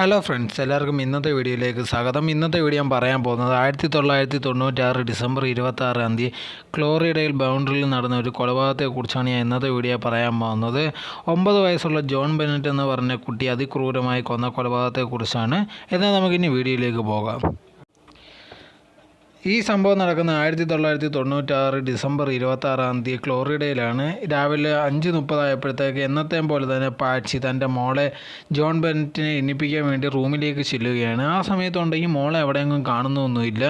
Hello friends എല്ലാവർക്കും ഇന്നത്തെ വീഡിയോയിലേക്ക് സ്വാഗതം. ഇന്നത്തെ വീഡിയോ ഞാൻ പറയാൻ പോകുന്നത് ആയിരത്തി തൊള്ളായിരത്തി തൊണ്ണൂറ്റാറ് ഡിസംബർ ഇരുപത്തി ആറാം തീയതി ക്ലോറിഡയിൽ ബൗണ്ടറിയിൽ നടന്ന ഒരു കൊലപാതകത്തെക്കുറിച്ചാണ് ഞാൻ ഇന്നത്തെ വീഡിയോ പറയാൻ പോകുന്നത്. ഒമ്പത് വയസ്സുള്ള ജോൺ ബെനറ്റ് എന്ന് പറഞ്ഞ കുട്ടി അതിക്രൂരമായി കൊന്ന കൊലപാതകത്തെക്കുറിച്ചാണ്. എന്നാൽ നമുക്കിനി വീഡിയോയിലേക്ക് പോകാം. ഈ സംഭവം നടക്കുന്ന ആയിരത്തി തൊള്ളായിരത്തി തൊണ്ണൂറ്റാറ് ഡിസംബർ ഇരുപത്താറാം തീയതി ക്ലോറിഡയിലാണ്. രാവിലെ അഞ്ച് മുപ്പതായപ്പോഴത്തേക്ക് എന്നത്തെയും പോലെ തന്നെ പാച്ചി തന്റെ മോളെ ജോൺ ബെനറ്റിനെ എണ്ണിപ്പിക്കാൻ വേണ്ടി റൂമിലേക്ക് ചെല്ലുകയാണ്. ആ സമയത്തുണ്ടെങ്കിൽ മോളെ എവിടെയെങ്കിലും കാണുന്നൊന്നുമില്ല.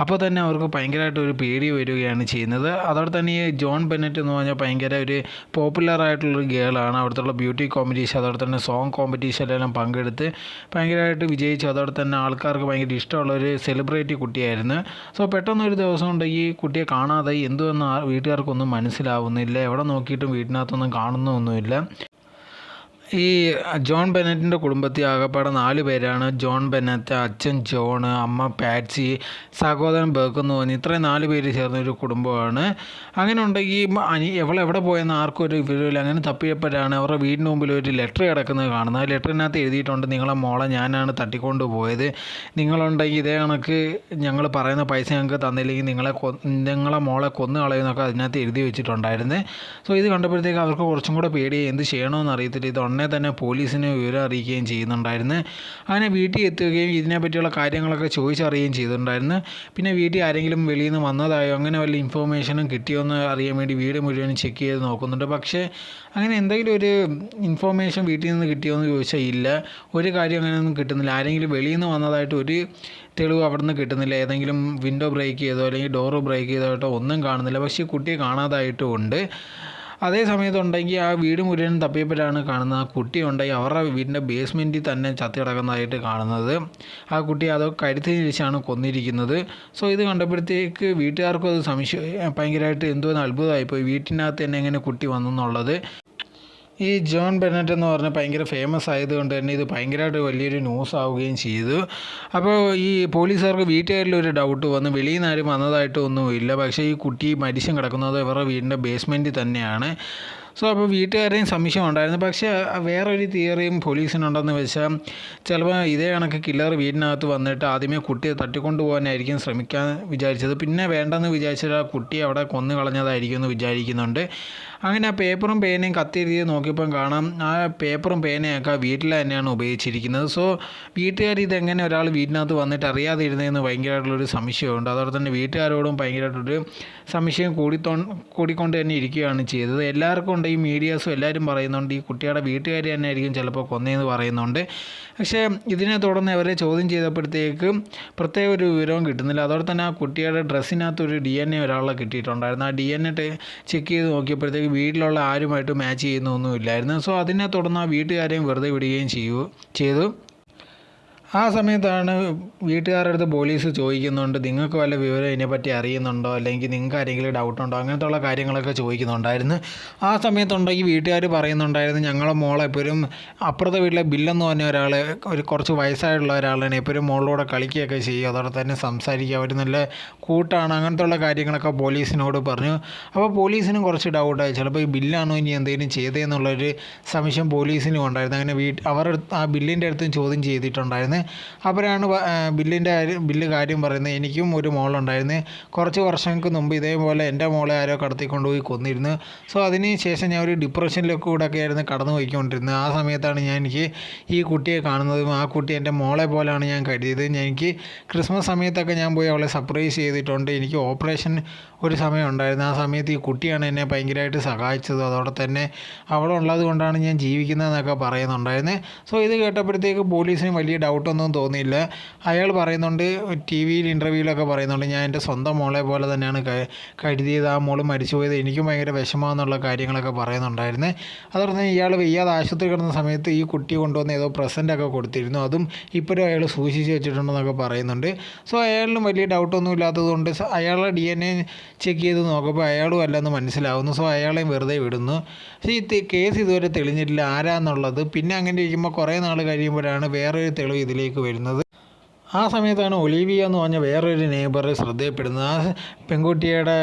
അപ്പോൾ തന്നെ അവർക്ക് ഭയങ്കരമായിട്ട് ഒരു പേടി വരികയാണ് ചെയ്യുന്നത്. അതോടെ തന്നെ ഈ ജോൺ ബെനറ്റ് എന്ന് പറഞ്ഞാൽ ഭയങ്കര ഒരു പോപ്പുലറായിട്ടുള്ളൊരു ഗേളാണ്. അവിടുത്തെ ബ്യൂട്ടി കോമ്പറ്റീഷൻ അതോടെ തന്നെ സോങ് കോമ്പറ്റീഷനിലെല്ലാം പങ്കെടുത്ത് ഭയങ്കരമായിട്ട് വിജയിച്ചു അതോടെ തന്നെ ആൾക്കാർക്ക് ഭയങ്കര ഇഷ്ടമുള്ള ഒരു സെലിബ്രിറ്റി കുട്ടിയായിരുന്നു. സോ പെട്ടെന്ന് ഒരു ദിവസം കൊണ്ട് ഈ കുട്ടിയെ കാണാതെ എന്തുവെന്ന് വീട്ടുകാർക്കൊന്നും മനസ്സിലാവുന്നില്ല. എവിടെ നോക്കിയിട്ടും വീട്ടിനകത്തൊന്നും കാണുന്നൊന്നുമില്ല. ഈ ജോൺ ബെനറ്റിന്റെ കുടുംബത്തിൽ ആകപ്പാടെ നാല് പേരാണ്. ജോൺ ബെനറ്റ് അച്ഛൻ ജോൺ അമ്മ പാറ്റ്സി സഹോദരൻ ബേക്കെന്ന് തോന്നി. ഇത്രയും നാല് പേര് ചേർന്ന ഒരു കുടുംബമാണ്. അങ്ങനെ ഉണ്ടെങ്കിൽ അനി എവളെ എവിടെ പോയെന്ന് ആർക്കും ഒരു വിവരമില്ല. അങ്ങനെ തപ്പിയപ്പോഴാണ് അവരുടെ വീടിന് മുമ്പിൽ ഒരു ലെറ്റർ കിടക്കുന്നത് കാണുന്നത്. ആ ലെറ്ററിനകത്ത് എഴുതിയിട്ടുണ്ട് നിങ്ങളെ മോളെ ഞാനാണ് തട്ടിക്കൊണ്ട് പോയത് നിങ്ങളുണ്ടെങ്കിൽ ഇതേ കണക്ക് ഞങ്ങൾ പറയുന്ന പൈസ ഞങ്ങൾക്ക് തന്നില്ലെങ്കിൽ നിങ്ങളെ നിങ്ങളെ മോളെ കൊന്നു കളയുന്നൊക്കെ അതിനകത്ത് എഴുതി വെച്ചിട്ടുണ്ടായിരുന്നത് സോ ഇത് കണ്ടപ്പോഴത്തേക്ക് അവർക്ക് കുറച്ചും കൂടെ പേടിയായി. എന്ത് ചെയ്യണമെന്ന് അറിയത്തില്ല. ഇത് ഉടനെ തന്നെ പോലീസിനെ വിവരം അറിയിക്കുകയും ചെയ്യുന്നുണ്ടായിരുന്നു. അങ്ങനെ വീട്ടിൽ എത്തുകയും ഇതിനെപ്പറ്റിയുള്ള കാര്യങ്ങളൊക്കെ ചോദിച്ചറിയുകയും ചെയ്തിട്ടുണ്ടായിരുന്നു. പിന്നെ വീട്ടിൽ ആരെങ്കിലും വെളിയിൽ നിന്ന് വന്നതായോ അങ്ങനെ വല്ല ഇൻഫോർമേഷനും കിട്ടിയോ എന്ന് അറിയാൻ വേണ്ടി വീട് മുഴുവൻ ചെക്ക് ചെയ്ത് നോക്കുന്നുണ്ട്. പക്ഷേ അങ്ങനെ എന്തെങ്കിലും ഒരു ഇൻഫോർമേഷൻ വീട്ടിൽ നിന്ന് കിട്ടിയോ എന്ന് ചോദിച്ചാൽ ഇല്ല. ഒരു കാര്യം അങ്ങനെയൊന്നും കിട്ടുന്നില്ല. ആരെങ്കിലും വെളിയിൽ നിന്ന് വന്നതായിട്ട് ഒരു തെളിവ് അവിടെ നിന്ന് കിട്ടുന്നില്ല. ഏതെങ്കിലും വിൻഡോ ബ്രേക്ക് ചെയ്തോ അല്ലെങ്കിൽ ഡോറ് ബ്രേക്ക് ചെയ്തോട്ടോ ഒന്നും കാണുന്നില്ല. പക്ഷേ കുട്ടിയെ കാണാതായിട്ടും ഉണ്ട്. അതേ സമയത്തുണ്ടെങ്കിൽ ആ വീട് മുഴുവൻ തപ്പിയപ്പോഴാണ് കാണുന്നത്. ആ കുട്ടി ഉണ്ടെങ്കിൽ അവരുടെ വീടിന്റെ ബേസ്മെന്റിൽ തന്നെ ചത്തി കിടക്കുന്നതായിട്ട് കാണുന്നത്. ആ കുട്ടി അത് കരുത്തി തിരിച്ചാണ് കൊന്നിരിക്കുന്നത്. സോ ഇത് കണ്ടപ്പോഴത്തേക്ക് വീട്ടുകാർക്കും അത് സംശയം ഭയങ്കരമായിട്ട് എന്തോ അത്ഭുതമായിപ്പോയി. വീട്ടിനകത്ത് തന്നെ എങ്ങനെ കുട്ടി വന്നെന്നുള്ളത് ഈ ജോൺ ബെനറ്റ് എന്ന് പറഞ്ഞ ഭയങ്കര ഫേമസ് ആയതുകൊണ്ട് തന്നെ ഇത് ഭയങ്കരമായിട്ട് വലിയൊരു ന്യൂസ് ആവുകയും ചെയ്തു. അപ്പോൾ ഈ പോലീസുകാർക്ക് വീട്ടുകാരിൽ ഒരു ഡൗട്ട് വന്നു. വെളിയിൽ നിന്ന് ആരും വന്നതായിട്ടൊന്നുമില്ല. പക്ഷേ ഈ കുട്ടി മരിച്ചും കിടക്കുന്നത് ഇവരുടെ വീടിന്റെ ബേസ്മെന്റിൽ തന്നെയാണ്. സോ അപ്പോൾ വീട്ടുകാരെയും സംശയം ഉണ്ടായിരുന്നു. പക്ഷേ വേറൊരു തിയറിയും പോലീസിനുണ്ടെന്ന് വെച്ചാൽ ചിലപ്പോൾ ഇതേ കണക്ക് കില്ലർ വീടിനകത്ത് വന്നിട്ട് ആദ്യമേ കുട്ടിയെ തട്ടിക്കൊണ്ടു പോകാനായിരിക്കും ശ്രമിക്കാൻ വിചാരിച്ചത്. പിന്നെ വേണ്ടെന്ന് വിചാരിച്ചിട്ട് ആ കുട്ടി അവിടെ കൊന്നു കളഞ്ഞതായിരിക്കും എന്ന് വിചാരിക്കുന്നുണ്ട്. അങ്ങനെ ആ പേപ്പറും പേനയും കത്തിയെഴുതി നോക്കിയപ്പം കാണാം ആ പേപ്പറും പേനയൊക്കെ വീട്ടിൽ തന്നെയാണ് ഉപയോഗിച്ചിരിക്കുന്നത്. സോ വീട്ടുകാർ ഇതെങ്ങനെ ഒരാൾ വീട്ടിനകത്ത് വന്നിട്ട് അറിയാതെ ഇരുന്നതെന്ന് ഭയങ്കരമായിട്ടുള്ളൊരു സംശയമുണ്ട്. അതോടെ തന്നെ വീട്ടുകാരോടും ഭയങ്കരമായിട്ടൊരു സംശയം കൂടിത്തോ കൂടിക്കൊണ്ട് തന്നെ ഇരിക്കുകയാണ് ചെയ്തത്. എല്ലാവർക്കും ഉണ്ട് ഈ മീഡിയാസും എല്ലാവരും പറയുന്നുണ്ട് ഈ കുട്ടിയുടെ വീട്ടുകാർ തന്നെ ആയിരിക്കും ചിലപ്പോൾ കൊന്നതെന്ന് പറയുന്നുണ്ട്. പക്ഷേ ഇതിനെ തുടർന്ന് അവരെ ചോദ്യം ചെയ്തപ്പോഴത്തേക്ക് പ്രത്യേക ഒരു വിവരവും കിട്ടുന്നില്ല. അതോടെ തന്നെ ആ കുട്ടിയുടെ ഡ്രസ്സിനകത്ത് ഒരു ഡി എൻ എ ഒരാളെ കിട്ടിയിട്ടുണ്ടായിരുന്നു. ആ ഡി എൻ എ ചെക്ക് ചെയ്ത് നോക്കിയപ്പോഴത്തേക്ക് വീട്ടിലുള്ള ആരുമായിട്ട് മാച്ച് ചെയ്യുന്നൊന്നുമില്ലായിരുന്നു. സോ അതിനെ തുടർന്ന് ആ വീട്ടുകാരെയും വെറുതെ വിടുകയും ചെയ്യൂ ചെയ്തു. ആ സമയത്താണ് വീട്ടുകാരുടെ അടുത്ത് പോലീസ് ചോദിക്കുന്നുണ്ട് നിങ്ങൾക്ക് വല്ല വിവരം ഇതിനെപ്പറ്റി അറിയുന്നുണ്ടോ? അല്ലെങ്കിൽ നിങ്ങൾക്ക് ആരെങ്കിലും ഡൗട്ട് ഉണ്ടോ? അങ്ങനത്തെ കാര്യങ്ങളൊക്കെ ചോദിക്കുന്നുണ്ടായിരുന്നു. ആ സമയത്തുണ്ടെങ്കിൽ വീട്ടുകാർ പറയുന്നുണ്ടായിരുന്നു ഞങ്ങളെ മോളെ എപ്പോഴും അപ്പുറത്തെ വീട്ടിലെ ബില്ലെന്ന് പറഞ്ഞ ഒരാൾ ഒരു കുറച്ച് വയസ്സായിട്ടുള്ള ഒരാളാണ് എപ്പോഴും മോളിലൂടെ കളിക്കുകയൊക്കെ ചെയ്യും അതോടെ തന്നെ സംസാരിക്കുക അവർ നല്ല കൂട്ടാണ് അങ്ങനത്തെ കാര്യങ്ങളൊക്കെ പോലീസിനോട് പറഞ്ഞു. അപ്പോൾ പോലീസിനും കുറച്ച് ഡൗട്ടായി ചിലപ്പോൾ ഈ ബില്ലാണോ ഇനി എന്തെങ്കിലും ചെയ്തതെന്നുള്ളൊരു സംശയം പോലീസിനും ഉണ്ടായിരുന്നു. അങ്ങനെ വീട്ട് അവർ ആ ബില്ലിന്റെ അടുത്തും ചോദ്യം ചെയ്തിട്ടുണ്ടായിരുന്നു. അവരാണ് ബില്ലിന്റെ കാര്യം ബില്ല് കാര്യം പറയുന്നത്. എനിക്കും ഒരു മോളുണ്ടായിരുന്നു. കുറച്ച് വർഷങ്ങൾക്ക് മുമ്പ് ഇതേപോലെ എന്റെ മോളെ ആരോ കടത്തിക്കൊണ്ടുപോയി കൊന്നിരുന്നു. സോ അതിന് ശേഷം ഞാൻ ഒരു ഡിപ്രഷനിലൊക്കെ കൂടെയൊക്കെ ആയിരുന്നു കടന്നു പോയിക്കൊണ്ടിരുന്നത്. ആ സമയത്താണ് ഞാൻ എനിക്ക് ഈ കുട്ടിയെ കാണുന്നതും ആ കുട്ടി എന്റെ മോളെ പോലെയാണ് ഞാൻ കരുതിയത്. എനിക്ക് ക്രിസ്മസ് സമയത്തൊക്കെ ഞാൻ പോയി അവളെ സർപ്രൈസ് ചെയ്തിട്ടുണ്ട്. എനിക്ക് ഓപ്പറേഷൻ ഒരു സമയം ഉണ്ടായിരുന്നു. ആ സമയത്ത് ഈ കുട്ടിയാണ് എന്നെ ഭയങ്കരമായിട്ട് സഹായിച്ചത്. അതോടെ തന്നെ അവളുള്ളത് കൊണ്ടാണ് ഞാൻ ജീവിക്കുന്നതെന്നൊക്കെ പറയുന്നുണ്ടായിരുന്നത് സോ ഇത് കേട്ടപ്പോഴത്തേക്ക് പോലീസിന് വലിയ ഡൗട്ടൊന്നും തോന്നിയില്ല. അയാൾ പറയുന്നുണ്ട് ടി വിയിൽ ഇന്റർവ്യൂവിലൊക്കെ പറയുന്നുണ്ട് ഞാൻ എന്റെ സ്വന്തം മോളെ പോലെ തന്നെയാണ് കരുതിയത്. ആ മോൾ മരിച്ചുപോയത് എനിക്കും ഭയങ്കര വിഷമമെന്നുള്ള കാര്യങ്ങളൊക്കെ പറയുന്നുണ്ടായിരുന്നു. അതോടൊപ്പം ഇയാൾ വയ്യാതെ ആശുപത്രി കിടന്ന സമയത്ത് ഈ കുട്ടി കൊണ്ടുവന്ന് ഏതോ പ്രസന്റൊക്കെ കൊടുത്തിരുന്നു. അതും ഇപ്പോഴും അയാൾ സൂക്ഷിച്ച് വെച്ചിട്ടുണ്ടെന്നൊക്കെ പറയുന്നുണ്ട്. സോ അയാളിലും വലിയ ഡൗട്ടൊന്നും ഇല്ലാത്തതുകൊണ്ട് അയാളുടെ ഡി എൻ എ ചെക്ക് ചെയ്ത് നോക്കുമ്പോൾ അയാളും അല്ലെന്ന് മനസ്സിലാവുന്നു. സോ അയാളെയും വെറുതെ വിടുന്നു. പക്ഷേ ഈ കേസ് ഇതുവരെ തെളിഞ്ഞിട്ടില്ല. ആരാന്നുള്ളത്. പിന്നെ അങ്ങനെ ഇരിക്കുമ്പോൾ കുറേ നാൾ കഴിയുമ്പോഴാണ് വേറൊരു തെളിവ് ഇതിലേക്ക് വരുന്നത്. ആ സമയത്താണ് ഒലീവിയ എന്ന് പറഞ്ഞ വേറൊരു നെയ്ബർ ശ്രദ്ധയപ്പെടുന്നത്. ആ പെൺകുട്ടിയുടെ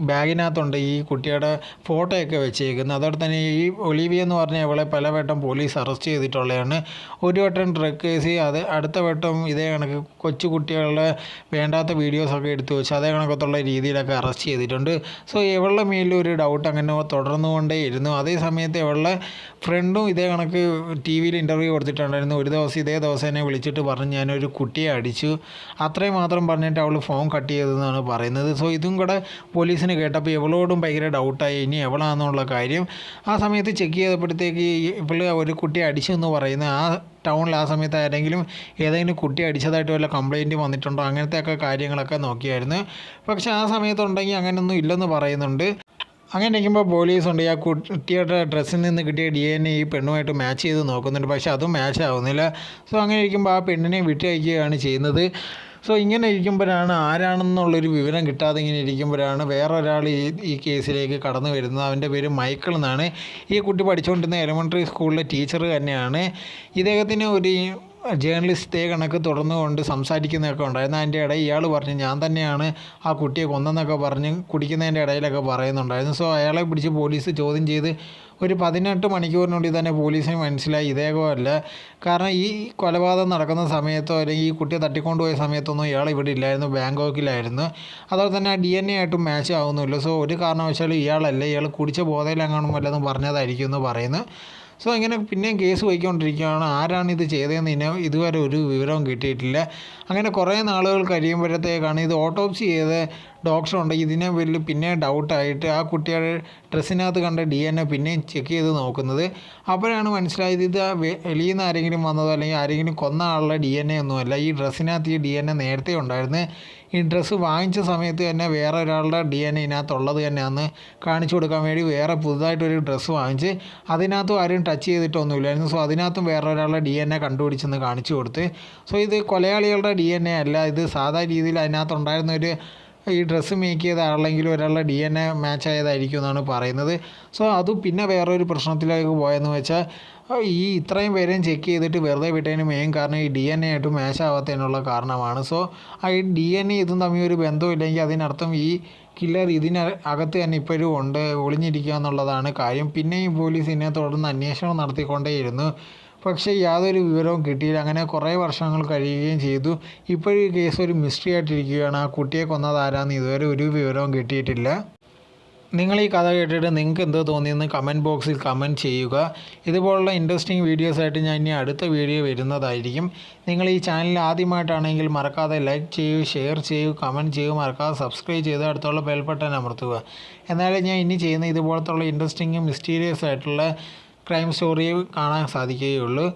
ബാഗിനകത്തുണ്ട് ഈ കുട്ടിയുടെ ഫോട്ടോയൊക്കെ വെച്ചേക്കുന്നത്. അതോടെ തന്നെ ഈ ഒലീവിയ എന്ന് പറഞ്ഞ ഇവളെ പലവട്ടം പോലീസ് അറസ്റ്റ് ചെയ്തിട്ടുള്ളതാണ്. ഒരു വട്ടം ഡ്രഗ് കേസ് അത് അടുത്ത വട്ടം ഇതേ കണക്ക് കൊച്ചു കുട്ടികളുടെ വേണ്ടാത്ത വീഡിയോസൊക്കെ എടുത്തു വെച്ച് അതേ കണക്കത്തുള്ള രീതിയിലൊക്കെ അറസ്റ്റ് ചെയ്തിട്ടുണ്ട്. സോ ഇവളുടെ മേലിൽ ഒരു ഡൗട്ട് അങ്ങനെ തുടർന്നുകൊണ്ടേ ഇരുന്നു. അതേ സമയത്ത് ഇവളുടെ ഫ്രണ്ടും ഇതേ കണക്ക് ടി വിയിൽ ഇന്റർവ്യൂ കൊടുത്തിട്ടുണ്ടായിരുന്നു. ഒരു ദിവസം ഇതേ ദിവസം എന്നെ വിളിച്ചിട്ട് പറഞ്ഞു ഞാനൊരു കുട്ടിയെ അടിച്ചു. അത്രയും മാത്രം പറഞ്ഞിട്ട് അവൾ ഫോൺ കട്ട് ചെയ്തതെന്നാണ് പറയുന്നത്. സോ ഇതും കൂടെ പോലീസിന് കേട്ടപ്പോൾ ഇവളോടും ഭയങ്കര ഡൗട്ടായി. ഇനി എവളാണെന്നുള്ള കാര്യം ആ സമയത്ത് ചെക്ക് ചെയ്തപ്പോഴത്തേക്ക് ഇവൾ ഒരു കുട്ടിയെ അടിച്ചു എന്ന് പറയുന്നത് ആ ടൗണിൽ ആ സമയത്ത് ആരെങ്കിലും ഏതെങ്കിലും കുട്ടി അടിച്ചതായിട്ട് വല്ല കംപ്ലൈന്റ് വന്നിട്ടുണ്ടോ? അങ്ങനത്തെയൊക്കെ കാര്യങ്ങളൊക്കെ നോക്കിയായിരുന്നു. പക്ഷേ ആ സമയത്തുണ്ടെങ്കിൽ അങ്ങനെയൊന്നും ഇല്ലെന്ന് പറയുന്നുണ്ട്. അങ്ങനെ ഇരിക്കുമ്പോൾ പോലീസുണ്ട് ആ കുട്ടിയുടെ ഡ്രസ്സിൽ നിന്ന് കിട്ടിയ ഡി എൻ എ ഈ പെണ്ണുമായിട്ട് മാച്ച് ചെയ്ത് നോക്കുന്നുണ്ട്. പക്ഷെ അതും മാച്ച് ആവുന്നില്ല. സോ അങ്ങനെ ഇരിക്കുമ്പോൾ ആ പെണ്ണിനെ വിട്ടയക്കുകയാണ് ചെയ്യുന്നത്. സോ ഇങ്ങനെ ഇരിക്കുമ്പോഴാണ് ആരാണെന്നുള്ളൊരു വിവരം കിട്ടാതെ ഇങ്ങനെ ഇരിക്കുമ്പോഴാണ് വേറൊരാൾ ഈ ഈ കേസിലേക്ക് കടന്നു വരുന്നത്. അവന്റെ പേര് മൈക്കിൾ എന്നാണ്. ഈ കുട്ടി പഠിച്ചുകൊണ്ടിരുന്ന എലിമെന്ററി സ്കൂളിലെ ടീച്ചർ തന്നെയാണ്. ഇദ്ദേഹത്തിന് ഒരു ജേർണലിസ്റ്റേ കണക്ക് തുടർന്നുകൊണ്ട് സംസാരിക്കുന്നതൊക്കെ ഉണ്ടായിരുന്നു അതിന്റെ ഇടയിൽ ഇയാൾ പറഞ്ഞു ഞാൻ തന്നെയാണ് ആ കുട്ടിയെ കൊന്നെന്നൊക്കെ പറഞ്ഞ് കുടിക്കുന്നതിന്റെ ഇടയിലൊക്കെ പറയുന്നുണ്ടായിരുന്നു. സോ അയാളെ പിടിച്ച് പോലീസ് ചോദ്യം ചെയ്ത് ഒരു പതിനെട്ട് മണിക്കൂറിനുള്ളിൽ തന്നെ പോലീസിന് മനസ്സിലായി. ഇദ്ദേഹമല്ല കാരണം ഈ കൊലപാതകം നടക്കുന്ന സമയത്തോ അല്ലെങ്കിൽ ഈ കുട്ടിയെ തട്ടിക്കൊണ്ടുപോയ സമയത്തൊന്നും ഇയാൾ ഇവിടെ ഇല്ലായിരുന്നു. ബാങ്കോക്കിലായിരുന്നു. അതുപോലെ തന്നെ ആ ഡി എൻ എ ആയിട്ടും മാച്ച് ആവുന്നില്ല സോ ഒരു കാരണവശാലും ഇയാളല്ല. ഇയാൾ കുടിച്ച ബോധയിലെങ്ങാനും വല്ലതും പറഞ്ഞതായിരിക്കും എന്ന് പറയുന്നു. സോ ഇങ്ങനെ പിന്നെയും കേസ് പോയിക്കൊണ്ടിരിക്കുകയാണ് ആരാണ് ഇത് ചെയ്തതെന്ന് ഇനി ഇതുവരെ ഒരു വിവരവും കിട്ടിയിട്ടില്ല. അങ്ങനെ കുറേ നാളുകൾ കഴിയുമ്പോഴത്തേക്കാണ് ഇത് ഓട്ടോപ്സി ചെയ്ത ഡോക്ടറുണ്ട് ഇതിനെ വലിയ പിന്നെ ഡൗട്ടായിട്ട് ആ കുട്ടിയുടെ ഡ്രസ്സിനകത്ത് കണ്ട ഡി എൻ എ പിന്നെയും ചെക്ക് ചെയ്ത് നോക്കുന്നത്. അപ്പോഴാണ് മനസ്സിലായത് ഇത് വെളിയിൽ നിന്ന് ആരെങ്കിലും വന്നതോ അല്ലെങ്കിൽ ആരെങ്കിലും കൊന്ന ആളുടെ ഡി എൻ എ ഒന്നുമല്ല. ഈ ഡ്രസ്സിനകത്ത് ഈ ഡി എൻ എ നേരത്തെ ഉണ്ടായിരുന്നു. ഈ ഡ്രസ്സ് വാങ്ങിച്ച സമയത്ത് തന്നെ വേറെ ഒരാളുടെ ഡി എൻ എ ഇതിനകത്തുള്ളത് തന്നെയാണെന്ന് കാണിച്ചു കൊടുക്കാൻ വേണ്ടി വേറെ പുതുതായിട്ടൊരു ഡ്രസ്സ് വാങ്ങിച്ച് അതിനകത്തും ആരും ടച്ച് ചെയ്തിട്ടൊന്നുമില്ലായിരുന്നു. സോ അതിനകത്തും വേറെ ഒരാളുടെ ഡി എൻ എ കണ്ടുപിടിച്ചെന്ന് കാണിച്ചു കൊടുത്ത്. സോ ഇത് കൊലയാളികളുടെ ഡി എൻ എ അല്ല. ഇത് സാധാരണ രീതിയിൽ അതിനകത്തുണ്ടായിരുന്ന ഒരു ഈ ഡ്രസ്സ് മേക്ക് ചെയ്ത ആളെങ്കിലും ഒരാളുടെ ഡി എൻ എ മാച്ച് ആയതായിരിക്കും എന്നാണ് പറയുന്നത്. സോ അത് പിന്നെ വേറൊരു പ്രശ്നത്തിലേക്ക് പോയെന്ന് വെച്ചാൽ ഈ ഇത്രയും പേരെയും ചെക്ക് ചെയ്തിട്ട് വെറുതെ വിട്ടതിന് മെയിൻ കാരണം ഈ ഡി എൻ എ ആയിട്ട് മാച്ച് ആവാത്തതിനുള്ള കാരണമാണ്. സോ ആ ഈ ഡി എൻ എ ഇതും തമ്മിൽ ഒരു ബന്ധമില്ലെങ്കിൽ അതിനർത്ഥം ഈ കില്ലർ ഇതിന് അകത്ത് തന്നെ ഇപ്പോഴും ഉണ്ട് ഒളിഞ്ഞിരിക്കുക എന്നുള്ളതാണ് കാര്യം. പിന്നെയും പോലീസ് ഇതിനെ തുടർന്ന് അന്വേഷണം നടത്തിക്കൊണ്ടേയിരുന്നു. പക്ഷേ യാതൊരു വിവരവും കിട്ടിയില്ല. അങ്ങനെ കുറേ വർഷങ്ങൾ കഴിയുകയും ചെയ്തു. ഇപ്പോഴും ഈ കേസ് ഒരു മിസ്റ്ററി ആയിട്ടിരിക്കുകയാണ്. ആ കുട്ടിയെ കൊന്നത് ആരാന്ന് ഇതുവരെ ഒരു വിവരവും കിട്ടിയിട്ടില്ല. നിങ്ങൾ ഈ കഥ കേട്ടിട്ട് നിങ്ങൾക്ക് എന്ത് തോന്നിയെന്ന് കമന്റ് ബോക്സിൽ കമന്റ് ചെയ്യുക. ഇതുപോലുള്ള ഇൻട്രസ്റ്റിംഗ് വീഡിയോസായിട്ട് ഞാൻ ഇനി അടുത്ത വീഡിയോ വരുന്നതായിരിക്കും. നിങ്ങൾ ഈ ചാനൽ ആദ്യമായിട്ടാണെങ്കിൽ മറക്കാതെ ലൈക്ക് ചെയ്യൂ ഷെയർ ചെയ്യൂ കമന്റ് ചെയ്യൂ മറക്കാതെ സബ്സ്ക്രൈബ് ചെയ്ത് അടുത്തുള്ള ബെൽ ബട്ടൺ അമർത്തുക. എന്നാലും ഞാൻ ഇനി ചെയ്യുന്ന ഇതുപോലത്തുള്ള ഇൻട്രസ്റ്റിങ്ങും മിസ്റ്റീരിയസ് ആയിട്ടുള്ള ക്രൈം സ്റ്റോറി കാണാൻ സാധിക്കുകയുള്ളൂ.